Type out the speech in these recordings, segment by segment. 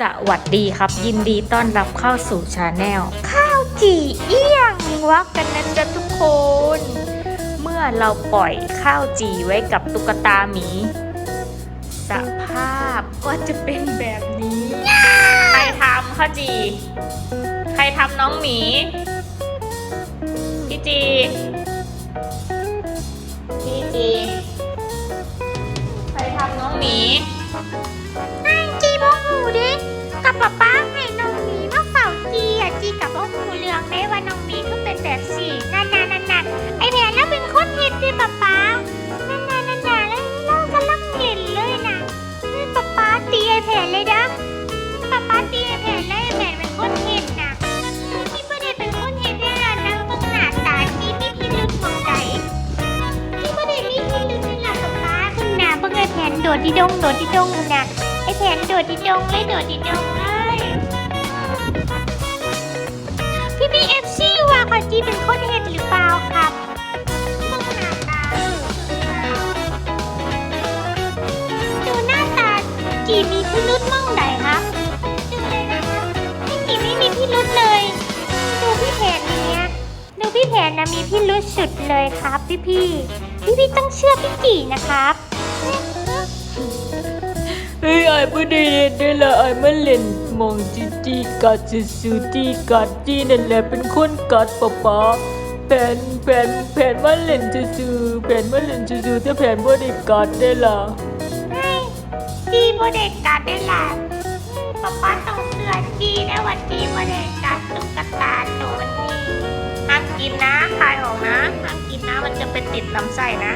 สวัสดีครับ ยินดีต้อนรับเข้าสู่ชาแนลข้าวจี่เอี้ยงวักกันนะจ๊ะทุกคน เมื่อเราปล่อยข้าวจี่ไว้กับตุ๊กตาหมี สภาพก็จะเป็นแบบนี้ ใครทำข้าวจี่ใครทำน้องหมีพี่จีพี่จี หูเหลืองได้ว่าน้องมีก็เป็นแบบสี่นั่นน่ะนั่นน่ะไอแผนแล้วเป็นคนเห็นดิป๊าป๊านั่นน่ะนั่นน่ะแล้วเรากำลังเห็นเลยนะนี่ป๊าป๊าตีไอแผนเลยนะป๊าป๊าตีไอแผนแล้วไอแผนเป็นคนเห็นนะที่ไม่ได้เป็นคนเห็นเนี่ยนะนั่งเบิ่งหน้าตาจีมีพิรุธมองใดที่ไม่ได้มีพิรุธนี่ล่ะป๊าป๊าคุณน่ะเบิ่งไอแผนโดดดิดงโดดดิดงน่ะไอแผนโดดดิดงเลยโดดดิดงเลย พี่เอฟซีว่าค่ะจีเป็นคนเห็นหรือเปล่าครับมองหน้าตาดูหน้าตาจีมีพิรุษมองไหนครับดูเลยนะคะพี่จีไม่มีพิรุษเลย ดูพี่แผนเนี้ยดูพี่แผนนะมีพิรุษสุดเลยครับพี่พี่พี่พี่ต้องเชื่อพี่จีนะครับเฮ้ยไอ้ไม่ได้เล่นด้ละไอ้มาเล่น มองจีจีกัดซูซูจีกัดจีนั่นแหละเป็นคนกัดป๊าป๊าแผนแผนแผนมาเล่นซูซูแผนมาเล่นซูซูแต่แผนไม่ได้กัดได้ละให้จีโมเดลกัดได้ละป๊าป๊าต้องเสือจีนะวันจีโมเดลกัดตุ๊กตาตัวนี้ห้ามกินนะคายออกนะห้ามกินนะมันจะไปติดลำไส้นะ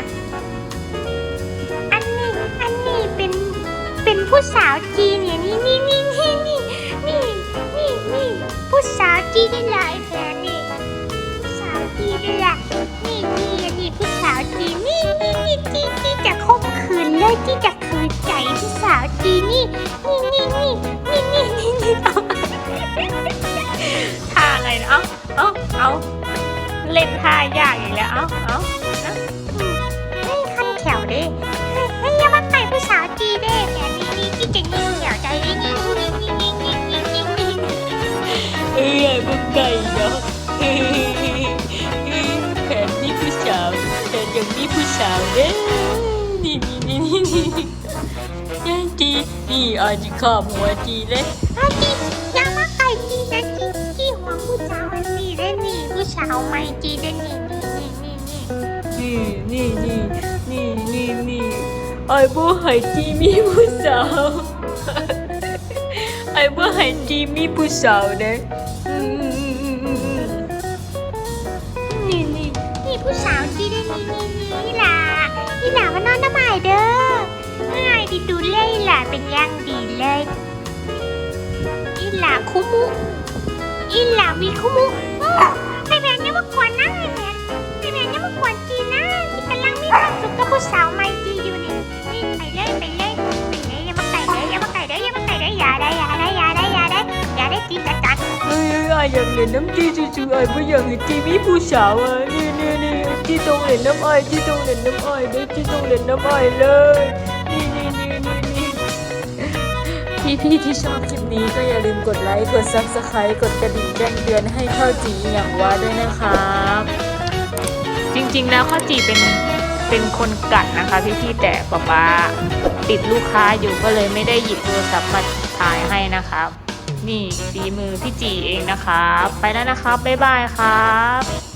อันนี้อันนี้เป็นเป็นผู้สาวจีนเนี่ยนี่นี่นี่นี่นี่ จี้ได้ละไอแผนนี่สาวจีนได้ละนี่นี่อันนี้ผู้สาวจีนนี่นี่นี่จีจีจะข่มขืนเลยจีจะขืนใจผู้สาวจีนนี่นี่นี่นี่นี่นี่นี่นี่อท่าอะไรนะเอ้าเอ้าเอ้าเล่นท่ายากอีกแล้วเอ้าเอ้านะ ยังมีผู้สาวเด้นี่นี่นี่นี่นี่ยังจีนี่อาจจะข้ามหัวจีเลยอาจียามาไก่จีนะจีจีหัวผู้สาวอันนี้ได้นี่ผู้สาวไม่จีได้นี่นี่นี่นี่นี่นี่นี่นี่นี่นี่ไอ้บ่ให้จีมีผู้สาวไอ้บ่ให้จีมีผู้สาวเด้ ผู้สาวจีได้นี่นี่นี่ล่ะนี่ล่ะมานอนน้ำใหม่เด้อง่ายดีดูเลยล่ะเป็นย่างดีเลยอีหล่าคุมุอีหล่ามีคุมุโอ้ไอแมนยังมากวนนะไอแมนไอแมนยังมากวนจีนะที่กำลังมีความสุขกับผู้สาวไม่จีอยู่นี่นี่ไปเลยไปเลยไปเลยอย่ามาไก่เด้ออย่ามาไก่เด้ออย่ามาไก่เด้ออย่าได้อย่าได้อย่าได้อย่าได้อย่าได้จีจัดจัดเอ้ยไอ้อยากเล่นน้ำจีจู่ๆไอ้บ่อยากให้จีมีผู้สาวอะนี่ นี่ต้องเล่นน้ำไอ้จีต้องเล่นน้ำไอ้เด้อจีต้องเล่นน้ำไอ้เลย นี่นี่นี่นี่นี่พี่พี่ที่ชอบคลิปนี้ก็อย่าลืมกดไลค์กดซับสไครต์กดกระดิ่งแจ้งเตือนให้ข้าจีอย่างว่าด้วยนะครับจริงๆแล้วข้าวจีเป็นเป็นคนกัดนะคะพี่ๆแต่ป๊าป๊าติดลูกค้าอยู่ก็เลยไม่ได้หยิบโทรศัพท์มาถ่ายให้นะครับ นี่ฝีมือพี่จีเองนะครับ ไปแล้วนะครับบ๊ายบายครับ